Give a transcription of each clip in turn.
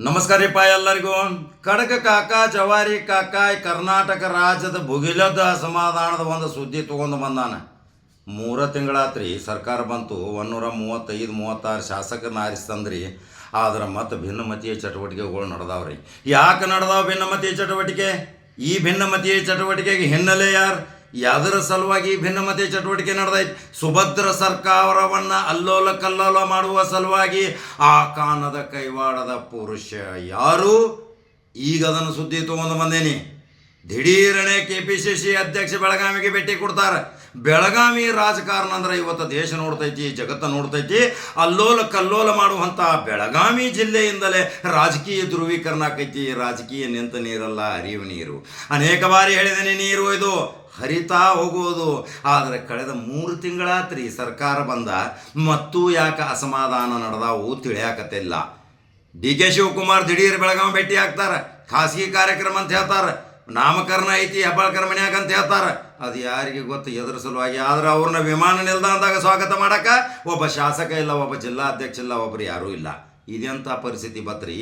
ನಮಸ್ಕಾರ ಎಲ್ಲರಿಗೂ. ಕಡಕ ಕಾಕ, ಜವಾರಿ ಕಾಕ ಕರ್ನಾಟಕ ರಾಜ್ಯದ ಭುಗಿಲದ ಅಸಮಾಧಾನದ ಒಂದು ಸುದ್ದಿ ತೊಗೊಂಡು ಬಂದಾನ. ಮೂರ ತಿಂಗಳಾತ್ರಿ ಸರ್ಕಾರ ಬಂತು, ಒಂದೂರ ಮೂವತ್ತೈದು, ಮೂವತ್ತಾರು ಶಾಸಕರನ್ನ ಆರಿಸ್ತಂದ್ರಿ ಆದ್ರೆ ಮತ್ತು ಭಿನ್ನಮತೀಯ ಚಟುವಟಿಕೆಗಳು ನಡೆದಾವ್ರಿ. ಯಾಕೆ ನಡೆದಾವ ಭಿನ್ನಮತೀಯ ಚಟುವಟಿಕೆ? ಈ ಭಿನ್ನಮತೀಯ ಚಟುವಟಿಕೆಗೆ ಹಿನ್ನೆಲೆ ಯಾರು? ಯಾವ್ದರ ಸಲುವಾಗಿ ಭಿನ್ನಮತೆ ಚಟುವಟಿಕೆ ನಡೆದೈತೆ? ಸುಭದ್ರ ಸರ್ಕಾರವನ್ನ ಅಲ್ಲೋಲ ಕಲ್ಲೋಲ ಮಾಡುವ ಸಲುವಾಗಿ ಆ ಕಾನದ ಕೈವಾಡದ ಪುರುಷ ಯಾರು? ಈಗ ಅದನ್ನು ಸುದ್ದಿ ತಗೊಂಡು ಬಂದೇನಿ. ದಿಢೀರನೆ ಕೆ ಪಿ ಸಿ ಸಿ ಅಧ್ಯಕ್ಷ ಬೆಳಗಾವಿಗೆ ಭೇಟಿ ಕೊಡ್ತಾರೆ. ಬೆಳಗಾವಿ ರಾಜಕಾರಣ ಅಂದ್ರೆ ಇವತ್ತು ದೇಶ ನೋಡ್ತೈತಿ, ಜಗತ್ತು ನೋಡ್ತೈತಿ. ಅಲ್ಲೋಲ ಕಲ್ಲೋಲ ಮಾಡುವಂಥ ಬೆಳಗಾವಿ ಜಿಲ್ಲೆಯಿಂದಲೇ ರಾಜಕೀಯ ಧ್ರುವೀಕರಣ ಆಕೈತಿ. ರಾಜಕೀಯ ನಿಂತ ನೀರಲ್ಲ, ಅರಿವು ನೀರು. ಅನೇಕ ಬಾರಿ ಹೇಳಿದ್ದೀನಿ ನೀರು ಇದು. ಹರಿತಾ ಹೋಗುವುದು. ಆದರೆ ಕಳೆದ ಮೂರು ತಿಂಗಳಾತ್ರಿ ಸರ್ಕಾರ ಬಂದ ಮತ್ತೂ ಯಾಕೆ ಅಸಮಾಧಾನ ನಡೆದಾವು ತಿಳಿಯಾಕತ್ತಿಲ್ಲ. ಡಿ ಕೆ ಶಿವಕುಮಾರ್ ದಿಢೀರ್ ಬೆಳಗಾವಿ ಭೇಟಿ ಆಗ್ತಾರೆ. ಖಾಸಗಿ ಕಾರ್ಯಕ್ರಮ ಅಂತ ಹೇಳ್ತಾರೆ. ನಾಮಕರಣ ಐತಿ, ಹೆಬ್ಬಾಳ್ಕರ ಮನ್ಯಾಗ ಅಂತ ಹೇಳ್ತಾರೆ. ಅದು ಯಾರಿಗೆ ಗೊತ್ತು, ಎದುರು ಸಲುವಾಗಿ. ಆದ್ರೆ ಅವ್ರನ್ನ ವಿಮಾನ ನಿಲ್ದಾಣದಾಗ ಸ್ವಾಗತ ಮಾಡಕ ಒಬ್ಬ ಶಾಸಕ ಇಲ್ಲ, ಒಬ್ಬ ಜಿಲ್ಲಾಧ್ಯಕ್ಷ ಇಲ್ಲ ಒಬ್ಬರು ಯಾರೂ ಇಲ್ಲ. ಇದೆಂಥ ಪರಿಸ್ಥಿತಿ ಬತ್ರಿ?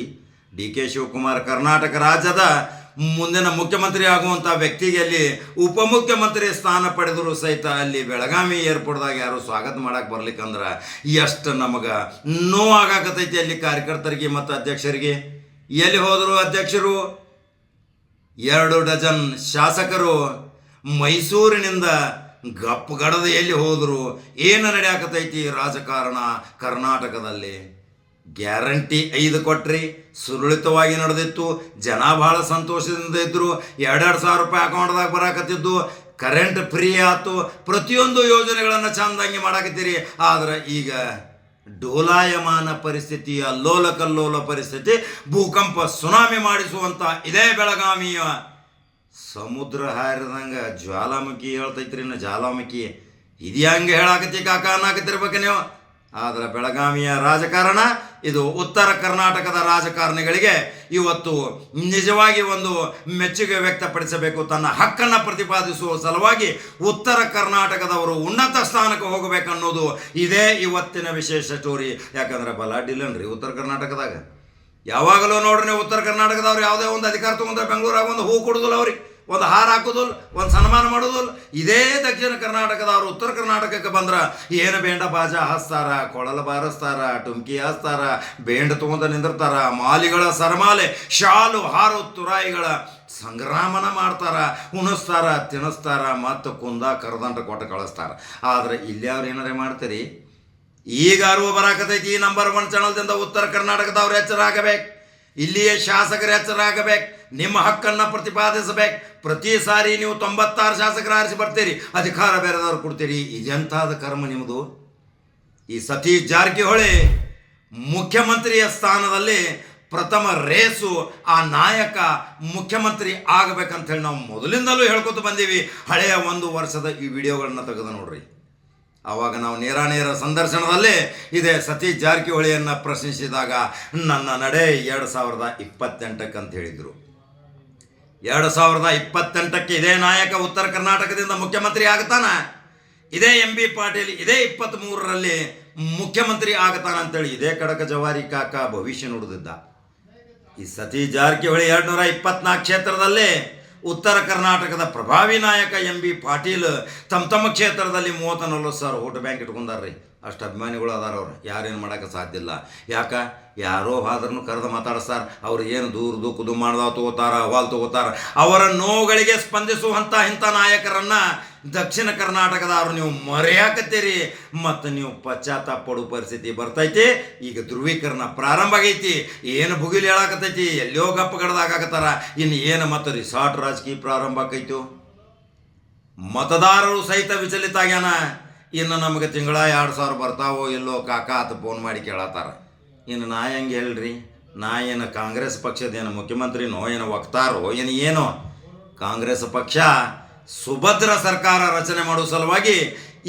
ಡಿ ಕೆ ಶಿವಕುಮಾರ್ ಕರ್ನಾಟಕ ರಾಜ್ಯದ ಮುಂದಿನ ಮುಖ್ಯಮಂತ್ರಿ ಆಗುವಂಥ ವ್ಯಕ್ತಿಗೆ ಅಲ್ಲಿ ಉಪಮುಖ್ಯಮಂತ್ರಿ ಸ್ಥಾನ ಪಡೆದರೂ ಸಹಿತ ಅಲ್ಲಿ ಬೆಳಗಾವಿ ಏರ್ಪೋರ್ಟ್ದಾಗ ಯಾರು ಸ್ವಾಗತ ಮಾಡಕ್ಕೆ ಬರ್ಲಿಕ್ಕಂದ್ರೆ ಎಷ್ಟು ನಮಗೆ ನೋವಾಗಕತ್ತೈತಿ ಅಲ್ಲಿ ಕಾರ್ಯಕರ್ತರಿಗೆ ಮತ್ತು ಅಧ್ಯಕ್ಷರಿಗೆ. ಎಲ್ಲಿ ಹೋದರು ಅಧ್ಯಕ್ಷರು, ಎರಡು ಡಜನ್ ಶಾಸಕರು, ಮೈಸೂರಿನಿಂದ ಗಪ್ಪಗಡದ ಎಲ್ಲಿ ಹೋದರು, ಏನು ನಡೆಯಾಕತೈತಿ ರಾಜಕಾರಣ ಕರ್ನಾಟಕದಲ್ಲಿ? ಗ್ಯಾರಂಟಿ ಐದು ಕೊಟ್ರಿ. ಸುರಳಿತವಾಗಿ ನಡೆದಿತ್ತು. ಜನ ಬಹಳ ಸಂತೋಷದಿಂದ ಇದ್ದರು ಎರಡೆರಡು ಸಾವಿರ ರೂಪಾಯಿ ಅಕೌಂಟ್ದಾಗ ಬರಾಕತ್ತಿದ್ದು. ಕರೆಂಟ್ ಫ್ರೀ ಆಯಿತು. ಪ್ರತಿಯೊಂದು ಯೋಜನೆಗಳನ್ನು ಚಂದಾಗಿ ಮಾಡಾಕತ್ತೀರಿ. ಆದರೆ ಈಗ ಡೋಲಾಯಮಾನ ಪರಿಸ್ಥಿತಿ ಅಲ್ಲೋಲ ಕಲ್ಲೋಲ ಪರಿಸ್ಥಿತಿ ಭೂಕಂಪ ಸುನಾಮಿ ಮಾಡಿಸುವಂಥ ಇದೇ ಬೆಳಗಾವಿಯ ಸಮುದ್ರ ಹಾರಿದಂಗೆ ಜ್ವಾಲಾಮುಖಿ ಹೇಳ್ತೈತ್ರಿ ಇನ್ನು. ಜ್ವಾಲಾಮುಖಿ ಇದು ಹೆಂಗೆ ಹೇಳಾಕತ್ತಿ ಕಾಕ ಅನ್ನಕತ್ತಿರ್ಬೇಕು ನೀವು. ಆದ್ರೆ ಬೆಳಗಾವಿಯ ರಾಜಕಾರಣ, ಇದು ಉತ್ತರ ಕರ್ನಾಟಕದ ರಾಜಕಾರಣಿಗಳಿಗೆ ಇವತ್ತು ನಿಜವಾಗಿ ಒಂದು ಮೆಚ್ಚುಗೆ ವ್ಯಕ್ತಪಡಿಸಬೇಕು. ತನ್ನ ಹಕ್ಕನ್ನು ಪ್ರತಿಪಾದಿಸುವ ಸಲುವಾಗಿ ಉತ್ತರ ಕರ್ನಾಟಕದವರು ಉನ್ನತ ಸ್ಥಾನಕ್ಕೆ ಹೋಗಬೇಕನ್ನೋದು ಇದೇ ಇವತ್ತಿನ ವಿಶೇಷ ಸ್ಟೋರಿ. ಯಾಕಂದ್ರೆ ಬಲಾಢ್ಯಲ್ಲನ್ರಿ ಉತ್ತರ ಕರ್ನಾಟಕದಾಗ. ಯಾವಾಗಲೂ ನೋಡ್ರಿ ಉತ್ತರ ಕರ್ನಾಟಕದವ್ರು ಯಾವುದೇ ಒಂದು ಅಧಿಕಾರ ತಗೊಂಡ್ರೆ ಬೆಂಗಳೂರಾಗ ಒಂದು ಹೂ ಕೊಡುದಿಲ್ಲ ಅವ್ರಿಗೆ. ಒಂದು ಹಾರ ಹಾಕೋದಿಲ್ಲ ಒಂದು ಸನ್ಮಾನ ಮಾಡೋದಿಲ್ಲ ಇದೇ ದಕ್ಷಿಣ ಕರ್ನಾಟಕದವ್ರು, ಉತ್ತರ ಕರ್ನಾಟಕಕ್ಕೆ ಬಂದ್ರೆ, ಏನು ಬೇಂಡ ಬಾಜ ಹಾಸ್ತಾರ, ಕೊಳಲ ಬಾರಿಸ್ತಾರ, ಟುಮ್ಕಿ ಹಾಸ್ತಾರ, ಬೇಂಡ ತಗೊಂಡ ನಿಂದಿರ್ತಾರ, ಮಾಲಿಗಳ ಸರಮಾಲೆ, ಶಾಲು, ಹಾರು, ತುರಾಯಿಗಳ ಸಂಗ್ರಾಮನ ಮಾಡ್ತಾರ, ಉಣಿಸ್ತಾರ ತಿನ್ನಿಸ್ತಾರ ಮತ್ತು ಕುಂದ ಕರದಂಟ ಕೊಟ್ಟು ಕಳಿಸ್ತಾರ. ಆದರೆ ಇಲ್ಲಿ ಅವ್ರು ಏನಾರೇ ಮಾಡ್ತೀರಿ? ಈಗ ಅರಿವು ಬರಾಕತೈತಿ ಈ ನಂಬರ್ ಒನ್ ಚಾನಲ್ದಿಂದ ಉತ್ತರ ಕರ್ನಾಟಕದವ್ರು ಎಚ್ಚರ ಆಗಬೇಕು. ಇಲ್ಲಿಯೇ ಶಾಸಕರು ಎಚ್ಚರ ಆಗಬೇಕು. ನಿಮ್ಮ ಹಕ್ಕನ್ನು ಪ್ರತಿಪಾದಿಸಬೇಕು. ಪ್ರತಿ ಸಾರಿ ನೀವು ತೊಂಬತ್ತಾರು ಶಾಸಕರ ಆರಿಸಿ ಬರ್ತೀರಿ. ಅಧಿಕಾರ ಬೇರೆದವ್ರು ಕೊಡ್ತೀರಿ. ಇದೆಂಥಾದ ಕರ್ಮ ನಿಮ್ಮದು ಈ ಸತೀಶ್ ಜಾರಕಿಹೊಳಿ ಮುಖ್ಯಮಂತ್ರಿಯ ಸ್ಥಾನದಲ್ಲಿ ಪ್ರಥಮ ರೇಸು ಆ ನಾಯಕ ಮುಖ್ಯಮಂತ್ರಿ ಆಗಬೇಕಂತ ಹೇಳಿ ನಾವು ಮೊದಲಿಂದಲೂ ಹೇಳ್ಕೊತ ಬಂದೀವಿ. ಹಳೆಯ ಒಂದು ವರ್ಷದ ಈ ವಿಡಿಯೋಗಳನ್ನ ತೆಗೆದು ನೋಡ್ರಿ. ಆವಾಗ ನಾವು ನೇರ ನೇರ ಸಂದರ್ಶನದಲ್ಲಿ ಇದೇ ಸತೀಶ್ ಜಾರಕಿಹೊಳಿಯನ್ನು ಪ್ರಶ್ನಿಸಿದಾಗ, ನನ್ನ ನಡೆ ಎರಡು ಸಾವಿರದ ಇಪ್ಪತ್ತೆಂಟಕ್ಕಂತ ಹೇಳಿದರು. ಎರಡು ಸಾವಿರದ ಇಪ್ಪತ್ತೆಂಟಕ್ಕೆ ಇದೇ ನಾಯಕ ಉತ್ತರ ಕರ್ನಾಟಕದಿಂದ ಮುಖ್ಯಮಂತ್ರಿ ಆಗ್ತಾನ ಇದೇ ಎಂ ಬಿ ಪಾಟೀಲ್, ಇದೇ ಇಪ್ಪತ್ತ್ ಮೂರರಲ್ಲಿ ಮುಖ್ಯಮಂತ್ರಿ ಆಗ್ತಾನ ಅಂತೇಳಿ ಇದೇ ಕಡಕ ಜವಾರಿ ಕಾಕ ಭವಿಷ್ಯ ನುಡಿದಿದ್ದ. ಈ ಸತೀಶ್ ಜಾರಕಿಹೊಳಿ ಎರಡು ನೂರ ಇಪ್ಪತ್ನಾಲ್ಕು ಕ್ಷೇತ್ರದಲ್ಲಿ ಉತ್ತರ ಕರ್ನಾಟಕದ ಪ್ರಭಾವಿ ನಾಯಕ ಎಂ ಬಿ ಪಾಟೀಲ್ ತಮ್ಮ ತಮ್ಮ ಕ್ಷೇತ್ರದಲ್ಲಿ ಮೂವತ್ತ ನಲ್ವತ್ತು ಸಾವಿರ ಓಟ್ ಬ್ಯಾಂಕ್ ಇಟ್ಕೊಂಡಾರ್ರಿ. ಅಷ್ಟು ಅಭಿಮಾನಿಗಳು ಅದಾರ ಅವ್ರು ಯಾರೇನು ಮಾಡೋಕ್ಕೆ ಸಾಧ್ಯ ಇಲ್ಲ. ಯಾಕ? ಯಾರೋ ಆದ್ರೂ ಕರೆದು ಮಾತಾಡಿಸ್ತಾರ, ಅವ್ರು ಏನು ದೂರ ದೂ ಕುದು ಮಾಡ್ದ ತಗೋತಾರ, ಅಹವಾಲ್ ತಗೋತಾರ, ಅವರ ನೋವುಗಳಿಗೆ ಸ್ಪಂದಿಸುವಂಥ ಇಂಥ ನಾಯಕರನ್ನ ದಕ್ಷಿಣ ಕರ್ನಾಟಕದವ್ರು ನೀವು ಮರೆಯಾಕತ್ತೀರಿ. ಮತ್ತು ನೀವು ಪಶ್ಚಾತ್ತಾಪ ಪಡುವ ಪರಿಸ್ಥಿತಿ ಬರ್ತೈತಿ. ಈಗ ಧ್ರುವೀಕರಣ ಪ್ರಾರಂಭ ಆಗೈತಿ. ಏನು ಭುಗಿಲಿ ಹೇಳಾಕತ್ತೈತಿ ಎಲ್ಲೋ ಗಪ್ಪಗಡ್ದಾಗತ್ತಾರ ಇನ್ನು ಏನು ಮತ್ತು ರಿಸಾರ್ಟ್ ರಾಜಕೀಯ ಪ್ರಾರಂಭ ಆಕೈತು? ಮತದಾರರು ಸಹಿತ ವಿಚಲಿತ ಆಗ್ಯಾನ. ಇನ್ನು ನಮಗೆ ತಿಂಗಳ ಎರಡು ಸಾವಿರ ಬರ್ತಾವೋ ಇಲ್ಲೋ ಕಾಕ ಅಂತ ಫೋನ್ ಮಾಡಿ ಕೇಳತ್ತಾರ. ಇನ್ನು ನಾ ಹೆಂಗೆ ಹೇಳ್ರಿ? ನಾ ಏನು ಕಾಂಗ್ರೆಸ್ ಪಕ್ಷದ ಏನು ಮುಖ್ಯಮಂತ್ರಿನೋ ಏನು ವಕ್ತಾರೋ ಏನು ಏನೋ ಕಾಂಗ್ರೆಸ್ ಪಕ್ಷ ಸುಭದ್ರ ಸರ್ಕಾರ ರಚನೆ ಮಾಡೋ ಸಲುವಾಗಿ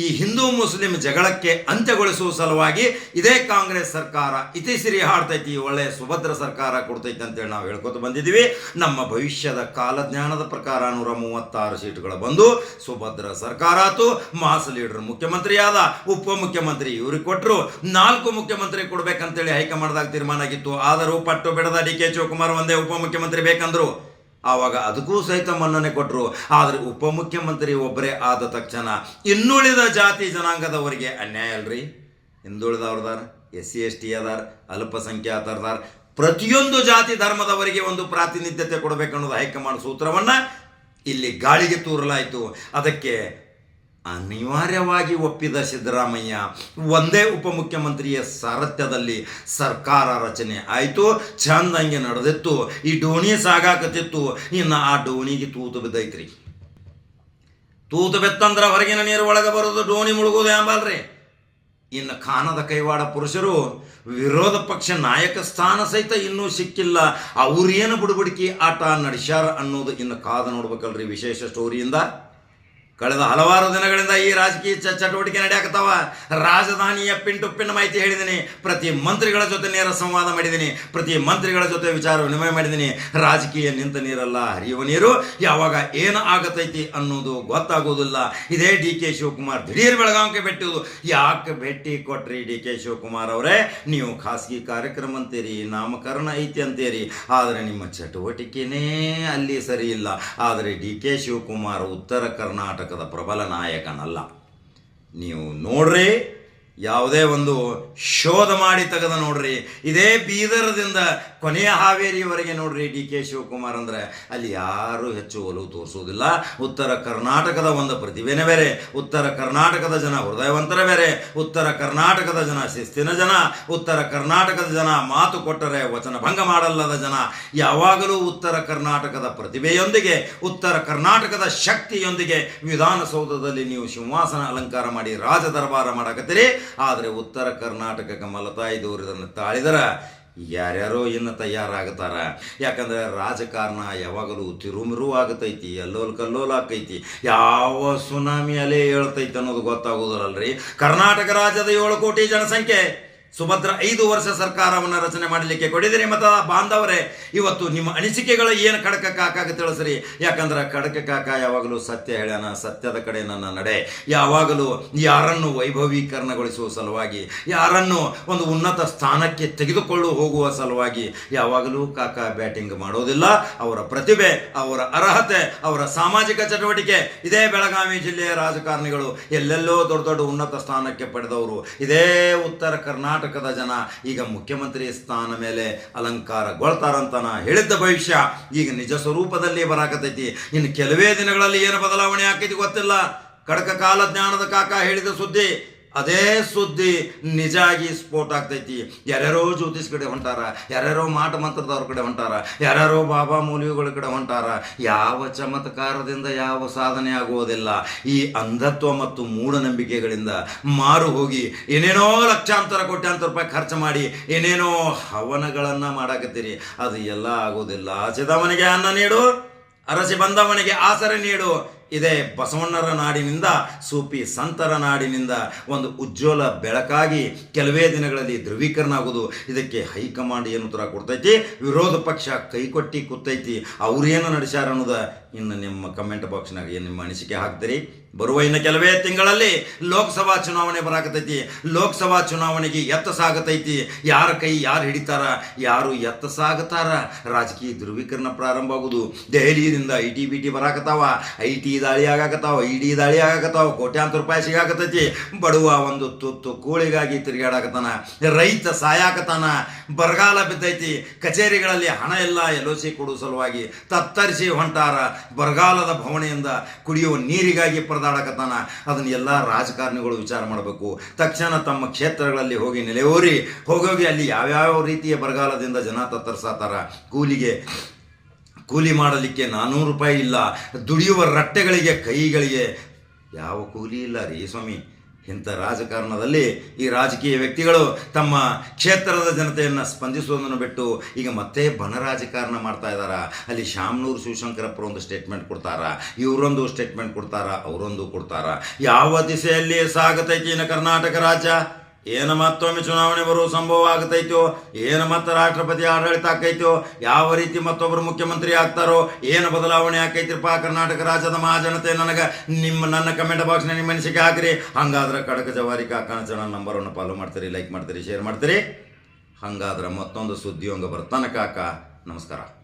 ಈ ಹಿಂದೂ ಮುಸ್ಲಿಂ ಜಗಳಕ್ಕೆ ಅಂತ್ಯಗೊಳಿಸುವ ಸಲುವಾಗಿ ಇದೇ ಕಾಂಗ್ರೆಸ್ ಸರ್ಕಾರ ಇತಿಸಿರಿ ಹಾಡ್ತೈತಿ, ಒಳ್ಳೆ ಸುಭದ್ರ ಸರ್ಕಾರ ಕೊಡ್ತೈತಿ ಅಂತೇಳಿ ನಾವು ಹೇಳ್ಕೊತ ಬಂದಿದ್ದೀವಿ. ನಮ್ಮ ಭವಿಷ್ಯದ ಕಾಲಜ್ಞಾನದ ಪ್ರಕಾರ ನೂರ ಮೂವತ್ತಾರು ಸೀಟುಗಳು ಬಂದು ಸುಭದ್ರ ಸರ್ಕಾರ ಆತು. ಮಾಸ್ ಲೀಡರ್ ಮುಖ್ಯಮಂತ್ರಿ ಆದ ಉಪಮುಖ್ಯಮಂತ್ರಿ ಇವ್ರಿಗೆ ಕೊಟ್ಟರು ನಾಲ್ಕು ಮುಖ್ಯಮಂತ್ರಿ ಕೊಡ್ಬೇಕಂತೇಳಿ ಹೈಕಮಾಂಡ್ದಾಗ ತೀರ್ಮಾನ ಆಗಿತ್ತು. ಆದರೂ ಪಟ್ಟು ಬಿಡದ ಡಿ ಕೆ ಶಿವಕುಮಾರ್ ಒಂದೇ ಉಪಮುಖ್ಯಮಂತ್ರಿ ಬೇಕಂದ್ರು. ಆವಾಗ ಅದಕ್ಕೂ ಸಹಿತ ಮನ್ನಣೆ ಕೊಟ್ಟರು ಆದರೆ ಉಪಮುಖ್ಯಮಂತ್ರಿ ಒಬ್ಬರೇ ಆದ ತಕ್ಷಣ ಇನ್ನುಳಿದ ಜಾತಿ ಜನಾಂಗದವರಿಗೆ ಅನ್ಯಾಯ ಅಲ್ರಿ? ಹಿಂದುಳಿದವ್ರದಾರ ಎಸ್ ಸಿ ಎಸ್ ಟಿ ಅದಾರ, ಅಲ್ಪಸಂಖ್ಯಾತರದಾರ. ಪ್ರತಿಯೊಂದು ಜಾತಿ ಧರ್ಮದವರಿಗೆ ಒಂದು ಪ್ರಾತಿನಿಧ್ಯತೆ ಕೊಡಬೇಕನ್ನೋದು ಹೈಕಮಾಂಡ್ ಸೂತ್ರವನ್ನು ಇಲ್ಲಿ ಗಾಳಿಗೆ ತೂರಲಾಯಿತು. ಅದಕ್ಕೆ ಅನಿವಾರ್ಯವಾಗಿ ಒಪ್ಪಿದ ಸಿದ್ದರಾಮಯ್ಯ ಒಂದೇ ಉಪಮುಖ್ಯಮಂತ್ರಿಯ ಸಾರಥ್ಯದಲ್ಲಿ ಸರ್ಕಾರ ರಚನೆ ಆಯಿತು ಚಂದಂಗೆ ನಡೆದಿತ್ತು, ಈ ಡೋಣಿ ಸಾಗಾಕತ್ತಿತ್ತು, ಇನ್ನು ಆ ಡೋಣಿಗೆ ತೂತು ಬಿದ್ದೈತ್ರಿ. ತೂತು ಬೆತ್ತಂದ್ರೆ ಹೊರಗಿನ ನೀರು ಒಳಗೆ ಬರೋದು, ಡೋಣಿ ಮುಳುಗೋದು ಎಂಬಲ್ರಿ. ಇನ್ನು ಖಾನದ ಕೈವಾಡ ಪುರುಷರು, ವಿರೋಧ ಪಕ್ಷ ನಾಯಕ ಸ್ಥಾನ ಸಹಿತ ಇನ್ನೂ ಸಿಕ್ಕಿಲ್ಲ. ಅವ್ರೇನು ಬುಡುಬುಡುಕಿ ಆಟ ನಡೆಸ್ಯಾರ ಅನ್ನೋದು ಇನ್ನು ಕಾದ ನೋಡ್ಬೇಕಲ್ರಿ ವಿಶೇಷ ಸ್ಟೋರಿಯಿಂದ ಕಳೆದ ಹಲವಾರು ದಿನಗಳಿಂದ ಈ ರಾಜಕೀಯ ಚಟುವಟಿಕೆ ನಡೆಯಕತ್ತಾವ. ರಾಜಧಾನಿಯ ಪಿಂಟುಪ್ಪಿನ ಮಾಹಿತಿ ಹೇಳಿದ್ದೀನಿ ಪ್ರತಿ ಮಂತ್ರಿಗಳ ಜೊತೆ ನೇರ ಸಂವಾದ ಮಾಡಿದ್ದೀನಿ ಪ್ರತಿ ಮಂತ್ರಿಗಳ ಜೊತೆ ವಿಚಾರ ವಿನಿಮಯ ಮಾಡಿದ್ದೀನಿ ರಾಜಕೀಯ ನಿಂತ ನೀರಲ್ಲ, ಹರಿಯುವ ನೀರು. ಯಾವಾಗ ಏನು ಆಗತೈತಿ ಅನ್ನೋದು ಗೊತ್ತಾಗೋದಿಲ್ಲ. ಇದೇ ಡಿ ಕೆ ಶಿವಕುಮಾರ್ ದಿಢೀರ್ ಬೆಳಗಾವಿಗೆ ಭೇಟಿಯೋದು ಯಾಕೆ ಭೇಟಿ ಕೊಟ್ರಿ ಡಿ ಕೆ ಶಿವಕುಮಾರ್ ಅವರೇ? ನೀವು ಖಾಸಗಿ ಕಾರ್ಯಕ್ರಮ ಅಂತೀರಿ, ನಾಮಕರಣ ಐತಿ ಅಂತೀರಿ. ಆದರೆ ನಿಮ್ಮ ಚಟುವಟಿಕೆನೇ ಅಲ್ಲಿ ಸರಿ ಇಲ್ಲ. ಆದರೆ ಡಿ ಕೆ ಶಿವಕುಮಾರ್ ಉತ್ತರ ಕರ್ನಾಟಕದ ಪ್ರಬಲ ನಾಯಕನಲ್ಲ. ನೀವು ನೋಡ್ರಿ ಯಾವುದೇ ಒಂದು ಶೋಧ ಮಾಡಿ ತೆಗೆದ ನೋಡ್ರಿ. ಇದೇ ಬೀದರದಿಂದ ಕೊನೆಯ ಹಾವೇರಿಯವರೆಗೆ ನೋಡ್ರಿ ಡಿ ಕೆ ಶಿವಕುಮಾರ್ ಅಂದ್ರೆ ಅಲ್ಲಿ ಯಾರು ಹೆಚ್ಚು ಒಲವು ತೋರಿಸುವುದಿಲ್ಲ. ಉತ್ತರ ಕರ್ನಾಟಕದ ಒಂದು ಪ್ರತಿಭೆನೇ ಬೇರೆ. ಉತ್ತರ ಕರ್ನಾಟಕದ ಜನ ಹೃದಯವಂತರ ಬೇರೆ. ಉತ್ತರ ಕರ್ನಾಟಕದ ಜನ ಶಿಸ್ತಿನ ಜನ. ಉತ್ತರ ಕರ್ನಾಟಕದ ಜನ ಮಾತು ಕೊಟ್ಟರೆ ವಚನ ಭಂಗ ಮಾಡಲ್ಲದ ಜನ. ಯಾವಾಗಲೂ ಉತ್ತರ ಕರ್ನಾಟಕದ ಪ್ರತಿಭೆಯೊಂದಿಗೆ, ಉತ್ತರ ಕರ್ನಾಟಕದ ಶಕ್ತಿಯೊಂದಿಗೆ ವಿಧಾನಸೌಧದಲ್ಲಿ ನೀವು ಸಿಂಹಾಸನ ಅಲಂಕಾರ ಮಾಡಿ ರಾಜ ದರ್ಬಾರ ಮಾಡಕತ್ತೀರಿ. ಆದರೆ ಉತ್ತರ ಕರ್ನಾಟಕಕ್ಕೆ ಮಲತಾಯಿದವರು ಇದನ್ನು ತಾಳಿದರ ಯಾರ್ಯಾರೋ ಇನ್ನು ತಯಾರಾಗ್ತಾರ. ಯಾಕಂದ್ರೆ ರಾಜಕಾರಣ ಯಾವಾಗಲೂ ತಿರುಮಿರು ಆಗತೈತಿ ಅಲ್ಲೋಲ್ ಕಲ್ಲೋಲ್ ಆಕೈತಿ ಯಾವ ಸುನಾಮಿ ಅಲೆ ಹೇಳ್ತೈತಿ ಅನ್ನೋದು ಗೊತ್ತಾಗೋದಿಲ್ಲಲ್ರಿ ಕರ್ನಾಟಕ ರಾಜ್ಯದ ಏಳು ಕೋಟಿ ಜನಸಂಖ್ಯೆ. ಸುಭದ್ರ ಐದು ವರ್ಷ ಸರ್ಕಾರವನ್ನು ರಚನೆ ಮಾಡಲಿಕ್ಕೆ ಕೊಡಿದಿರಿ ಮತ ಬಾಂಧವರೇ, ಇವತ್ತು ನಿಮ್ಮ ಅನಿಸಿಕೆಗಳು ಏನು ಕಡಕ ಕಾಕಾಗ ತಿಳಿಸ್ರಿ? ಯಾಕಂದ್ರೆ ಕಡಕ ಕಾಕ ಯಾವಾಗಲೂ ಸತ್ಯ ಹೇಳ್ಯಾನ, ಸತ್ಯದ ಕಡೆ ನನ್ನ ನಡೆ. ಯಾವಾಗಲೂ ಯಾರನ್ನು ವೈಭವೀಕರಣಗೊಳಿಸುವ ಸಲುವಾಗಿ, ಯಾರನ್ನು ಒಂದು ಉನ್ನತ ಸ್ಥಾನಕ್ಕೆ ತೆಗೆದುಕೊಳ್ಳು ಹೋಗುವ ಸಲುವಾಗಿ, ಯಾವಾಗಲೂ ಕಾಕ ಬ್ಯಾಟಿಂಗ್ ಮಾಡೋದಿಲ್ಲ. ಅವರ ಪ್ರತಿಭೆ, ಅವರ ಅರ್ಹತೆ, ಅವರ ಸಾಮಾಜಿಕ ಚಟುವಟಿಕೆ, ಇದೇ ಬೆಳಗಾವಿ ಜಿಲ್ಲೆಯ ರಾಜಕಾರಣಿಗಳು ಎಲ್ಲೆಲ್ಲೋ ದೊಡ್ಡ ದೊಡ್ಡ ಉನ್ನತ ಸ್ಥಾನಕ್ಕೆ ಪಡೆದವರು. ಇದೇ ಉತ್ತರ ಕರ್ನಾಟಕದ ಜನ ಈಗ ಮುಖ್ಯಮಂತ್ರಿ ಸ್ಥಾನ ಮೇಲೆ ಅಲಂಕಾರಗೊಳ್ತಾರಂತ ನಾ ಹೇಳಿದ್ದ ಭವಿಷ್ಯ. ಈಗ ನಿಜ ಸ್ವರೂಪದಲ್ಲಿ ಬರಾಕತೈತಿ ಇನ್ನು ಕೆಲವೇ ದಿನಗಳಲ್ಲಿ ಏನು ಬದಲಾವಣೆ ಆಕೈತಿ ಗೊತ್ತಿಲ್ಲ. ಕಡಕ ಕಾಲ ಜ್ಞಾನದ ಕಾಕ ಹೇಳಿದ ಸುದ್ದಿ. ಅದೇ ಸುದ್ದಿ ನಿಜ ಆಗಿ ಸ್ಫೋಟ ಆಗ್ತೈತಿ. ಯಾರ್ಯಾರೋ ಜ್ಯೋತಿಷ್ ಕಡೆ ಹೊಂಟಾರ, ಯಾರ್ಯಾರೋ ಮಾಟ ಮಂತ್ರದವ್ರ ಕಡೆ ಹೊಂಟಾರ, ಯಾರ್ಯಾರೋ ಬಾಬಾ ಮೂಲಿಗಳ ಕಡೆ ಹೊಂಟಾರ, ಯಾವ ಚಮತ್ಕಾರದಿಂದ ಯಾವ ಸಾಧನೆ ಆಗುವುದಿಲ್ಲ. ಈ ಅಂಧತ್ವ ಮತ್ತು ಮೂಢನಂಬಿಕೆಗಳಿಂದ ಮಾರು ಹೋಗಿ, ಏನೇನೋ ಲಕ್ಷಾಂತರ, ಕೋಟ್ಯಾಂತರ ರೂಪಾಯಿ ಖರ್ಚು ಮಾಡಿ, ಏನೇನೋ ಹವನಗಳನ್ನು ಮಾಡಾಕತ್ತೀರಿ. ಅದು ಎಲ್ಲ ಆಗೋದಿಲ್ಲ ಚಿದವನಿಗೆ ಅನ್ನ ನೀಡು, ಅರಸಿ ಬಂದವನಿಗೆ ಆಸರೆ ನೀಡು. ಇದೇ ಬಸವಣ್ಣರ ನಾಡಿನಿಂದ, ಸೂಪಿ ಸಂತರ ನಾಡಿನಿಂದ ಒಂದು ಉಜ್ವಲ ಬೆಳಕಾಗಿ ಕೆಲವೇ ದಿನಗಳಲ್ಲಿ ಧ್ರುವೀಕರಣ ಇದಕ್ಕೆ ಹೈಕಮಾಂಡ್ ಏನು ಉತ್ತರ ಕೊಡ್ತೈತಿ? ವಿರೋಧ ಪಕ್ಷ ಕೈಕೊಟ್ಟಿ ಕೂತೈತಿ. ಅವ್ರೇನು ನಡೆಸ್ಯಾರ ಅನ್ನೋದ ಇನ್ನು ನಿಮ್ಮ ಕಮೆಂಟ್ ಬಾಕ್ಸ್ನಾಗ ಏನು ನಿಮ್ಮ ಅನಿಸಿಕೆ ಹಾಕ್ತೀರಿ? ಬರುವ ಇನ್ನು ಕೆಲವೇ ತಿಂಗಳಲ್ಲಿ ಲೋಕಸಭಾ ಚುನಾವಣೆ ಬರಾಕತೈತಿ ಲೋಕಸಭಾ ಚುನಾವಣೆಗೆ ಎತ್ತ ಸಾಗತೈತಿ. ಯಾರ ಕೈ ಯಾರು ಹಿಡಿತಾರ, ಯಾರು ಎತ್ತ ಸಾಗತಾರ? ರಾಜಕೀಯ ಧ್ರುವೀಕರಣ ಪ್ರಾರಂಭ ಆಗುದು. ದೆಹಲಿಯಿಂದ ಐ ಟಿ ಬಿ ಟಿ ಬರಾಕತ್ತಾವ. ಐ ಟಿ ದಾಳಿ ಆಗಾಕತ್ತಾವ ಇ ಡಿ ದಾಳಿ ಆಗಾಕತ್ತಾವ, ಕೋಟ್ಯಾಂತರ ರೂಪಾಯಿ ಸಿಗಾಕತೈತಿ ಬಡವ ಒಂದು ತುತ್ತು ಕೂಳಿಗಾಗಿ ತಿರುಗಾಡಾಕತಾನ ರೈತ ಸಾಯಾಕತಾನ ಬರಗಾಲ ಬಿದ್ದೈತಿ. ಕಚೇರಿಗಳಲ್ಲಿ ಹಣ ಇಲ್ಲ, ಎಲ್ ಸಿ ಕೊಡುವ ಸಲುವಾಗಿ ತತ್ತರಿಸಿ ಹೊಂಟಾರ. ಬರಗಾಲದ ಭವಣೆಯಿಂದ ಕುಡಿಯುವ ನೀರಿಗಾಗಿ ಪರದಾಡಕತ್ತಾನ ಅದನ್ನ ಎಲ್ಲ ರಾಜಕಾರಣಿಗಳು ವಿಚಾರ ಮಾಡಬೇಕು. ತಕ್ಷಣ ತಮ್ಮ ಕ್ಷೇತ್ರಗಳಲ್ಲಿ ಹೋಗಿ ನೆಲೆಯೂರಿ. ಹೋಗೋಗಿ ಅಲ್ಲಿ ಯಾವ್ಯಾವ ರೀತಿಯ ಬರಗಾಲದಿಂದ ಜನ ತತ್ತರಿಸಾತಾರ. ಕೂಲಿಗೆ, ಕೂಲಿ ಮಾಡಲಿಕ್ಕೆ ನಾನ್ನೂರು ರೂಪಾಯಿ ಇಲ್ಲ. ದುಡಿಯುವ ರಟ್ಟೆಗಳಿಗೆ, ಕೈಗಳಿಗೆ ಯಾವ ಕೂಲಿ ಇಲ್ಲ ರೀ ಸ್ವಾಮಿ. ಇಂಥ ರಾಜಕಾರಣದಲ್ಲಿ ಈ ರಾಜಕೀಯ ವ್ಯಕ್ತಿಗಳು ತಮ್ಮ ಕ್ಷೇತ್ರದ ಜನತೆಯನ್ನು ಸ್ಪಂದಿಸುವುದನ್ನು ಬಿಟ್ಟು ಈಗ ಮತ್ತೆ ಬಣ ರಾಜಕಾರಣ ಮಾಡ್ತಾ ಇದ್ದಾರೆ? ಅಲ್ಲಿ ಶಾಮನೂರು ಶಿವಶಂಕರಪ್ಪರು ಒಂದು ಸ್ಟೇಟ್ಮೆಂಟ್ ಕೊಡ್ತಾರ? ಇವರೊಂದು ಸ್ಟೇಟ್ಮೆಂಟ್ ಕೊಡ್ತಾರ? ಅವರೊಂದು ಕೊಡ್ತಾರ? ಯಾವ ದಿಸೆಯಲ್ಲಿ ಸಾಗತೈತಿ ಇನ್ನು ಕರ್ನಾಟಕ ರಾಜ್ಯ? ಏನು ಮತ್ತೊಮ್ಮೆ ಚುನಾವಣೆ ಬರುವ ಸಂಭವ ಆಗತೈತೋ, ಏನು ಮತ್ತೆ ರಾಷ್ಟ್ರಪತಿ ಆಡಳಿತ ಆಕೈತೋ, ಯಾವ ರೀತಿ ಮತ್ತೊಬ್ಬರು ಮುಖ್ಯಮಂತ್ರಿ ಆಗ್ತಾರೋ, ಏನು ಬದಲಾವಣೆ ಆಕೈತಿರಪ್ಪ ಕರ್ನಾಟಕ ರಾಜ್ಯದ ಮಹಾಜನತೆ? ನನಗೆ ನಿಮ್ಮ, ನನ್ನ ಕಮೆಂಟ್ ಬಾಕ್ಸ್ನ ನಿಮ್ಮ ಮನಸ್ಸಿಗೆ ಹಾಕಿರಿ. ಹಂಗಾದ್ರೆ ಕಡಕ ಜವಾರಿ ಕಾಕನ ಜನ ನಂಬರನ್ನು ಫಾಲೋ ಮಾಡ್ತೀರಿ ಲೈಕ್ ಮಾಡ್ತೀರಿ ಶೇರ್ ಮಾಡ್ತೀರಿ. ಹಂಗಾದ್ರೆ ಮತ್ತೊಂದು ಸುದ್ದಿ ಹಂಗೆ ಬರ್ತಾನೆ ಕಾಕ. ನಮಸ್ಕಾರ.